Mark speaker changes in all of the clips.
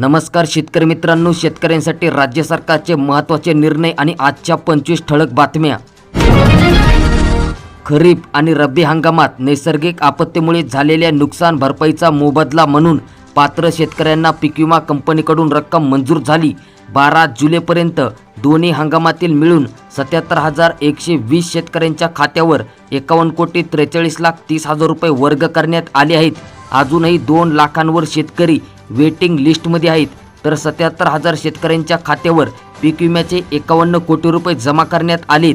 Speaker 1: नमस्कार शेतकरी मित्रांनो शेतकऱ्यांसाठी राज्य सरकारचे महत्त्वाचे निर्णय आणि आजच्या पंचवीस ठळक बातम्या. खरीप आणि रब्बी हंगामात नैसर्गिक आपत्तीमुळे झालेल्या नुकसान भरपाईचा मोबदला म्हणून पात्र शेतकऱ्यांना पीक विमा कंपनीकडून रक्कम मंजूर झाली. बारा जुलैपर्यंत दोन्ही हंगामातील मिळून सत्याहत्तर हजार एकशे वीस शेतकऱ्यांच्या खात्यावर एकावन्न कोटी त्रेचाळीस लाख तीस हजार रुपये वर्ग करण्यात आले आहेत. अजूनही दोन लाखांवर शेतकरी वेटिंग लिस्टमध्ये आहेत. तर सत्याहत्तर हजार शेतकऱ्यांच्या खात्यावर पीक विम्याचे एकावन्न कोटी रुपये जमा करण्यात आलेत.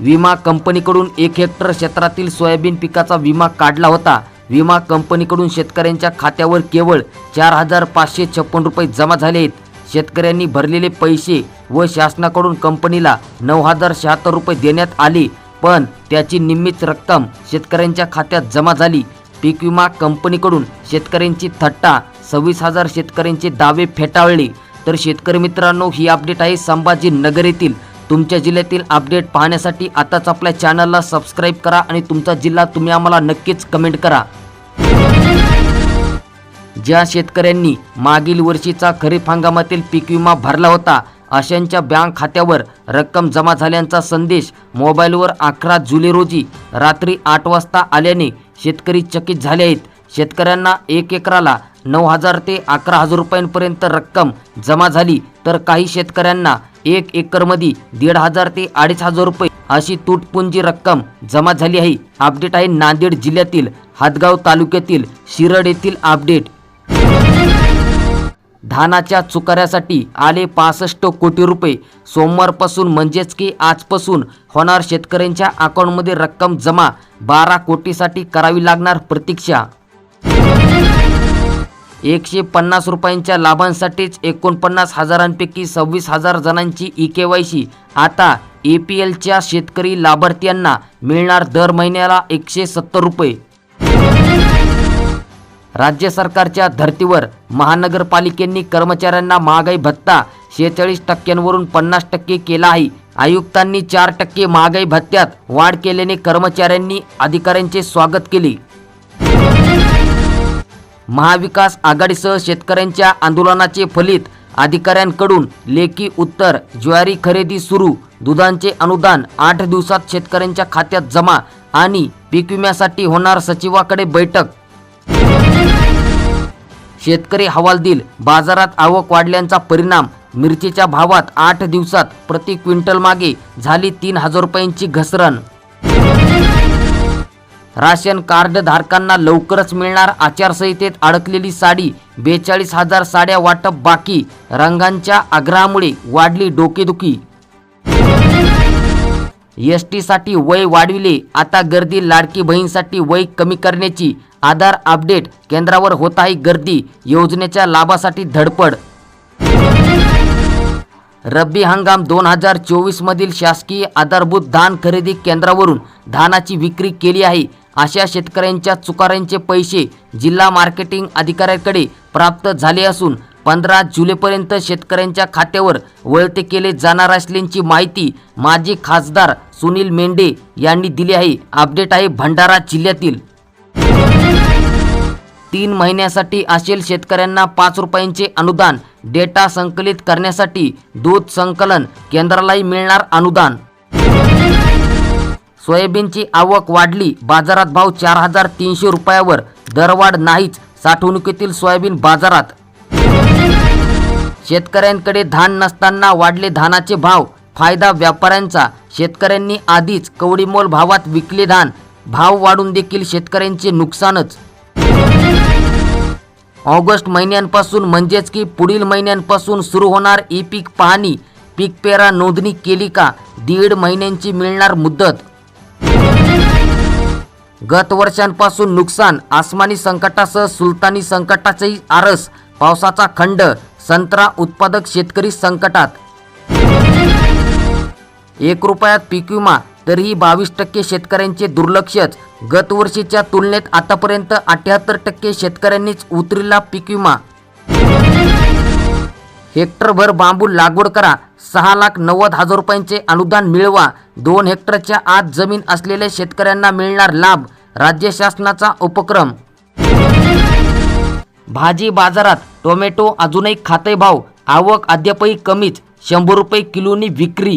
Speaker 1: विमा कंपनीकडून एक हेक्टर क्षेत्रातील सोयाबीन पिकाचा विमा काढला होता. विमा कंपनीकडून शेतकऱ्यांच्या खात्यावर केवळ चार हजार पाचशे छप्पन रुपये जमा झाले आहेत. शेतकऱ्यांनी भरलेले पैसे व शासनाकडून कंपनीला नऊ हजार शहात्तर रुपये देण्यात आले. पण त्याची निम्मीच रक्कम शेतकऱ्यांच्या खात्यात जमा झाली. पीक विमा कंपनीकडून शेतकऱ्यांची थट्टा सव्वीस हजार शेतकऱ्यांचे दावे फेटाळले. तर शेतकरी मित्रांनो ही अपडेट आहे संभाजीनगर येथील. तुमच्या जिल्ह्यातील अपडेट पाहण्यासाठी आताच आपल्या चॅनलला सबस्क्राईब करा आणि तुमचा जिल्हा तुम्ही आम्हाला नक्कीच कमेंट करा. ज्या शेतकऱ्यांनी मागील वर्षीचा खरीप हंगामातील पीक विमा भरला होता अशांच्या बँक खात्यावर रक्कम जमा झाल्याचा संदेश मोबाईलवर अकरा जुलै रोजी रात्री आठ वाजता आल्याने शेतकरी चकित झाले आहेत. शेतकऱ्यांना एक एकराला नऊ हजार ते अकरा हजार रुपयांपर्यंत रक्कम जमा झाली तर काही शेतकऱ्यांना एक एकरमध्ये दीड हजार ते अडीच हजार रुपये अशी तुटपुंजी रक्कम जमा झाली आहे. अपडेट आहे नांदेड जिल्ह्यातील हातगाव तालुक्यातील शिरड येथील अपडेट. धानाच्या चुकाऱ्यासाठी आले पासष्ट कोटी रुपये. सोमवारपासून म्हणजेच की आजपासून होणार शेतकऱ्यांच्या अकाउंटमध्ये रक्कम जमा. बारा कोटीसाठी करावी लागणार प्रतीक्षा. एकशे पन्नास रुपयांच्या लाभांसाठीच एकोणपन्नास हजारांपैकी सव्वीस हजार जणांची ई के वाय सी. आता ए पी एलच्या शेतकरी लाभार्थ्यांना मिळणार दर महिन्याला एकशे सत्तर रुपये. राज्य सरकारच्या धर्तीवर महानगरपालिकेंनी कर्मचाऱ्यांना महागाई भत्ता शेहेचाळीस टक्क्यांवरून पन्नास टक्के केला आहे. आयुक्तांनी चार टक्के महागाई भत्त्यात वाढ केल्याने कर्मचाऱ्यांनी अधिकाऱ्यांचे स्वागत केले. महाविकास आघाडीसह शेतकऱ्यांच्या आंदोलनाचे फलित अधिकाऱ्यांकडून लेखी उत्तर ज्वारी खरेदी सुरू दुधांचे अनुदान आठ दिवसात शेतकऱ्यांच्या खात्यात जमा आणि पीक विम्यासाठी होणार सचिवाकडे बैठक शेतकरी हवालदिल बाजारात आवक वाढल्याचा परिणाम मिरचीच्या भावात आठ दिवसात प्रति क्विंटल मागे झाली तीन हजार रुपयांची घसरण. राशन कार्ड धारकांना लवकरच मिळणार आचारसंहितेत अडकलेली साडी बेचाळीस हजार साड्या वाटप बाकी रंगांच्या आग्रहामुळे वाढली डोकेदुखी. एस टीसाठी वय वाढविले. आता गर्दी लाडकी बहीणसाठी वय कमी करण्याची आधार अपडेट केंद्रावर होत आहे गर्दी. योजनेच्या लाभासाठी धडपड. रब्बी हंगाम दोन हजार चोवीसमधील शासकीय आधारभूत धान खरेदी केंद्रावरून धानाची विक्री केली आहे. अशा शेतकऱ्यांच्या चुकाऱ्यांचे पैसे जिल्हा मार्केटिंग अधिकाऱ्याकडे प्राप्त झाले असून पंधरा जुलैपर्यंत शेतकऱ्यांच्या खात्यावर वळते केले जाणार असल्याची माहिती माजी खासदार सुनील मेंढे यांनी दिली आहे. अपडेट आहे भंडारा जिल्ह्यातील. तीन महिन्यासाठी असेल शेतकऱ्यांना पाच रुपयांचे अनुदान. डेटा संकलित करण्यासाठी दूध संकलन केंद्रालाही मिळणार अनुदान. सोयाबीनची आवक वाढली. बाजारात भाव चार हजार तीनशे रुपयावर. दरवाढ नाहीच. साठवणुकीतील सोयाबीन बाजारात. शेतकऱ्यांकडे धान नसताना वाढले धानाचे भाव. फायदा व्यापाऱ्यांचा. शेतकऱ्यांनी आधीच कवडीमोल भावात विकले धान. भाव वाढून देखील शेतकऱ्यांचे नुकसानच. ऑगस्ट महिन्यांपासून म्हणजेच की पुढील महिन्यांपासून सुरू होणार ई पीक पाहणी. पीक पेरा नोंदणी केली का? दीड महिन्यांची मिळणार मुदत. गत वर्षांपासून नुकसान आसमानी संकटासह सुलतानी संकटाचेही आरस पावसाचा खंड संत्रा उत्पादक शेतकरी संकटात. एक रुपयात पीक विमा तरीही बावीस टक्के शेतकऱ्यांचे दुर्लक्षच. गत वर्षीच्या तुलनेत आतापर्यंत अठ्याहत्तर टक्के शेतकऱ्यांनीच उतरिला पीक विमा. हेक्टरभर बांबू लागवड करा सहा लाख नव्वद हजार रुपयांचे अनुदान मिळवा. दोन हेक्टरच्या आत जमीन असलेल्या शेतकऱ्यांना मिळणार लाभ राज्य शासनाचा उपक्रम. भाजी बाजारात टोमॅटो अजूनही खाते भाव आवक अद्यापही कमीच शंभर रुपये किलोनी विक्री.